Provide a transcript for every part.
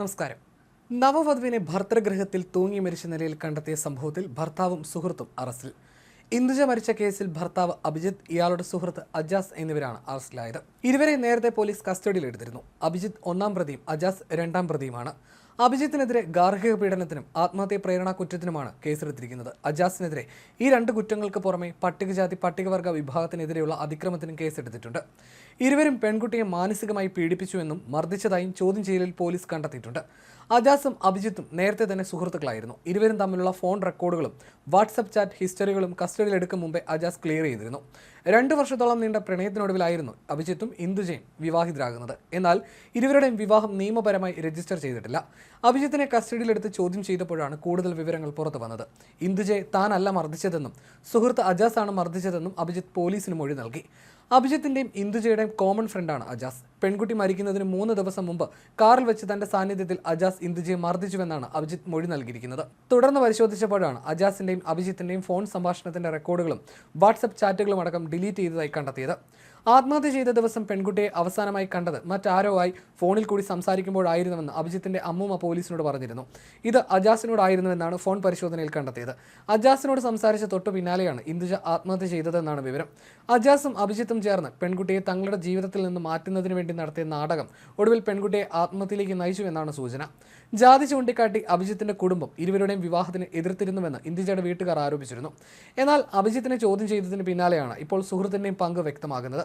നമസ്കാരം. നവവധുവിനെ ഭർത്തൃഗൃഹത്തിൽ തൂങ്ങി മരിച്ച നിലയിൽ കണ്ടെത്തിയ സംഭവത്തിൽ ഭർത്താവും സുഹൃത്തും അറസ്റ്റിൽ. ഇന്ദുജ മരിച്ച കേസിൽ ഭർത്താവ് അഭിജിത്ത് ഇയാളുടെ സുഹൃത്ത് അജാസ് എന്നിവരാണ് അറസ്റ്റിലായത്. ഇരുവരെ നേരത്തെ പോലീസ് കസ്റ്റഡിയിലെടുത്തിരുന്നു. അഭിജിത്ത് ഒന്നാം പ്രതിയും അജാസ് രണ്ടാം പ്രതിയുമാണ്. അഭിജിത്തിനെതിരെ ഗാർഹിക പീഡനത്തിനും ആത്മഹത്യ പ്രേരണാ കുറ്റത്തിനുമാണ് കേസെടുത്തിരിക്കുന്നത്. അജാസിനെതിരെ ഈ രണ്ട് കുറ്റങ്ങൾക്ക് പുറമെ പട്ടികജാതി പട്ടികവർഗ വിഭാഗത്തിനെതിരെയുള്ള അതിക്രമത്തിനും കേസെടുത്തിട്ടുണ്ട്. ഇരുവരും പെൺകുട്ടിയെ മാനസികമായി പീഡിപ്പിച്ചുവെന്നും മർദ്ദിച്ചതായും ചോദ്യം ചെയ്യലിൽ പോലീസ് കണ്ടെത്തിയിട്ടുണ്ട്. അജാസും അഭിജിത്തും നേരത്തെ തന്നെ സുഹൃത്തുക്കളായിരുന്നു. ഇരുവരും തമ്മിലുള്ള ഫോൺ റെക്കോർഡുകളും വാട്സപ്പ് ചാറ്റ് ഹിസ്റ്ററികളും കസ്റ്റഡിയിലെടുക്കും മുമ്പേ അജാസ് ക്ലിയർ ചെയ്തിരുന്നു. രണ്ടു വർഷത്തോളം നീണ്ട പ്രണയത്തിനൊടുവിലായിരുന്നു അഭിജിത്തും ഇന്ദുജയും വിവാഹിതരാകുന്നത്. എന്നാൽ ഇരുവരുടെയും വിവാഹം നിയമപരമായി രജിസ്റ്റർ ചെയ്തിട്ടില്ല. അഭിജിത്തിനെ കസ്റ്റഡിയിലെടുത്ത് ചോദ്യം ചെയ്തപ്പോഴാണ് കൂടുതൽ വിവരങ്ങൾ പുറത്തു വന്നത്. ഇന്ദുജയെ താനല്ല മർദ്ദിച്ചതെന്നും സുഹൃത്ത് അജാസാണ് മർദ്ദിച്ചതെന്നും അഭിജിത്ത് പോലീസിന് മൊഴി നൽകി. അഭിജിത്തിന്റെയും ഇന്ദുജയുടെയും കോമൺ ഫ്രണ്ടാണ് അജാസ്. പെൺകുട്ടി മരിക്കുന്നതിന് മൂന്ന് ദിവസം മുമ്പ് കാറിൽ വെച്ച് തന്റെ സാന്നിധ്യത്തിൽ അജാസ് ഇന്ദുജയെ മർദ്ദിച്ചുവെന്നാണ് അഭിജിത്ത് മൊഴി നൽകിയിരിക്കുന്നത്. തുടർന്ന് പരിശോധിച്ചപ്പോഴാണ് അജാസിന്റെയും അഭിജിത്തിന്റെയും ഫോൺ സംഭാഷണത്തിന്റെ റെക്കോർഡുകളും വാട്സപ്പ് ചാറ്റുകളും അടക്കം ഡിലീറ്റ് ചെയ്തതായി കണ്ടെത്തിയത്. ആത്മഹത്യ ചെയ്ത ദിവസം പെൺകുട്ടിയെ അവസാനമായി കണ്ടത് മറ്റാരോ ആയി ഫോണിൽ കൂടി സംസാരിക്കുമ്പോഴായിരുന്നുവെന്ന് അഭിജിത്തിന്റെ അമ്മൂമ്മ പോലീസിനോട് പറഞ്ഞിരുന്നു. ഇത് അജാസിനോടായിരുന്നുവെന്നാണ് ഫോൺ പരിശോധനയിൽ കണ്ടെത്തിയത്. അജാസിനോട് സംസാരിച്ച തൊട്ടു പിന്നാലെയാണ് ഇന്ദുജ ആത്മഹത്യ ചെയ്തതെന്നാണ് വിവരം. അജാസും അഭിജിത്തും ചേർന്ന് പെൺകുട്ടിയെ തങ്ങളുടെ ജീവിതത്തിൽ നിന്ന് മാറ്റുന്നതിന് വേണ്ടി നടത്തിയ നാടകം ഒടുവിൽ പെൺകുട്ടിയെ ആത്മഹത്യയിലേക്ക് നയിച്ചു എന്നാണ് സൂചന. ജാതി ചൂണ്ടിക്കാട്ടി അഭിജിത്തിന്റെ കുടുംബം ഇരുവരുടെയും വിവാഹത്തിന് എതിർത്തിരുന്നുവെന്ന് ഇന്ദുജയുടെ വീട്ടുകാർ ആരോപിച്ചിരുന്നു. എന്നാൽ അഭിജിത്തിനെ ചോദ്യം ചെയ്തതിന് പിന്നാലെയാണ് ഇപ്പോൾ സുഹൃത്തിന്റെയും പങ്ക് വ്യക്തമാകുന്നത്.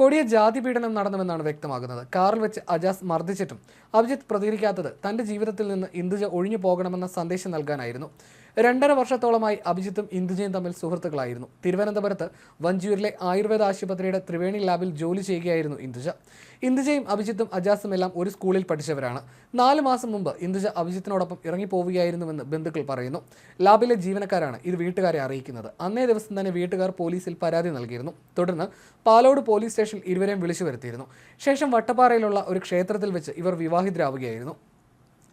കൊടിയ ജാതി പീഡനം നടന്നുവെന്നാണ് വ്യക്തമാകുന്നത്. കാറിൽ വെച്ച് അജാസ് മർദ്ദിച്ചിട്ടും അഭിജിത്ത് പ്രതികരിക്കാത്തത് തന്റെ ജീവിതത്തിൽ നിന്ന് ഇന്ദുജ ഒഴിഞ്ഞു പോകണമെന്ന സന്ദേശം നൽകാനായിരുന്നു. രണ്ടര വർഷത്തോളമായി അഭിജിത്തും ഇന്ദുജയും തമ്മിൽ സുഹൃത്തുക്കളായിരുന്നു. തിരുവനന്തപുരത്ത് വഞ്ചിയൂരിലെ ആയുർവേദ ആശുപത്രിയുടെ ത്രിവേണി ലാബിൽ ജോലി ചെയ്യുകയായിരുന്നു ഇന്ദുജ. ഇന്ദുജയും അഭിജിത്തും അജാസും എല്ലാം ഒരു സ്കൂളിൽ പഠിച്ചവരാണ്. നാല് മാസം മുമ്പ് ഇന്ദുജ അഭിജിത്തിനോടൊപ്പം ഇറങ്ങിപ്പോവുകയായിരുന്നുവെന്ന് ബന്ധുക്കൾ പറയുന്നു. ലാബിലെ ജീവനക്കാരാണ് ഇത് വീട്ടുകാരെ അറിയിക്കുന്നത്. അന്നേ ദിവസം തന്നെ വീട്ടുകാർ പോലീസിൽ പരാതി നൽകിയിരുന്നു. തുടർന്ന് പാലോട് പോലീസ് സ്റ്റേഷനിൽ ഇരുവരെയും വിളിച്ചു വരുത്തിയിരുന്നു. ശേഷം വട്ടപ്പാറയിലുള്ള ഒരു ക്ഷേത്രത്തിൽ വെച്ച് ഇവർ വിവാഹിതരാവുകയായിരുന്നു.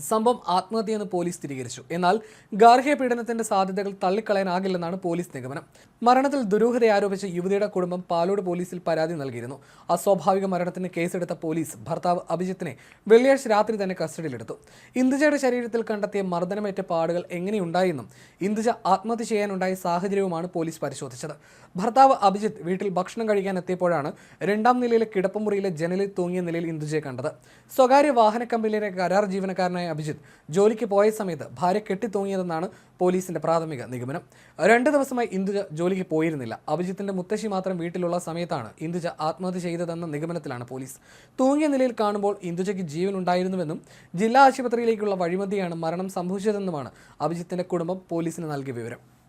സംഭവം ആത്മഹത്യയെന്ന് പോലീസ് സ്ഥിരീകരിച്ചു. എന്നാൽ ഗാർഹിക പീഡനത്തിന്റെ സാധ്യതകൾ തള്ളിക്കളയാനാകില്ലെന്നാണ് പോലീസ് നിഗമനം. മരണത്തിൽ ദുരൂഹത ആരോപിച്ച യുവതിയുടെ കുടുംബം പാലോട് പോലീസിൽ പരാതി നൽകിയിരുന്നു. അസ്വാഭാവിക മരണത്തിന് കേസെടുത്ത പോലീസ് ഭർത്താവ് അഭിജിത്തിനെ വെള്ളിയാഴ്ച രാത്രി തന്നെ കസ്റ്റഡിയിലെടുത്തു. ഇന്ദുജയുടെ ശരീരത്തിൽ കണ്ടെത്തിയ മർദ്ദനമേറ്റ പാടുകൾ എങ്ങനെയുണ്ടായെന്നും ഇന്ദുജ ആത്മഹത്യ ചെയ്യാനുണ്ടായ സാഹചര്യവുമാണ് പോലീസ് പരിശോധിച്ചത്. ഭർത്താവ് അഭിജിത്ത് വീട്ടിൽ ഭക്ഷണം കഴിക്കാൻ എത്തിയപ്പോഴാണ് രണ്ടാം നിലയിലെ കിടപ്പുമുറിയിലെ ജനലിൽ തൂങ്ങിയ നിലയിൽ ഇന്ദുജയെ കണ്ടത്. സ്വകാര്യ വാഹന കമ്പനിയിലെ കരാർ ജീവനക്കാരനായ അഭിജിത്ത് ജോലിക്ക് പോയ സമയത്ത് ഭാര്യ കെട്ടിത്തൂങ്ങിയതെന്നാണ് പോലീസിന്റെ പ്രാഥമിക നിഗമനം. രണ്ട് ദിവസമായി ഇന്ദുജ ജോലിക്ക് പോയിരുന്നില്ല. അഭിജിത്തിന്റെ മുത്തശ്ശി മാത്രം വീട്ടിലുള്ള സമയത്താണ് ഇന്ദുജ ആത്മഹത്യ ചെയ്തതെന്ന നിഗമനത്തിലാണ് പോലീസ്. തൂങ്ങിയ നിലയിൽ കാണുമ്പോൾ ഇന്ദുജയ്ക്ക് ജീവൻ ഉണ്ടായിരുന്നുവെന്നും ജില്ലാ ആശുപത്രിയിലേക്കുള്ള വഴിമതിയാണ് മരണം സംഭവിച്ചതെന്നുമാണ് അഭിജിത്തിന്റെ കുടുംബം പോലീസിന് നൽകിയ വിവരം.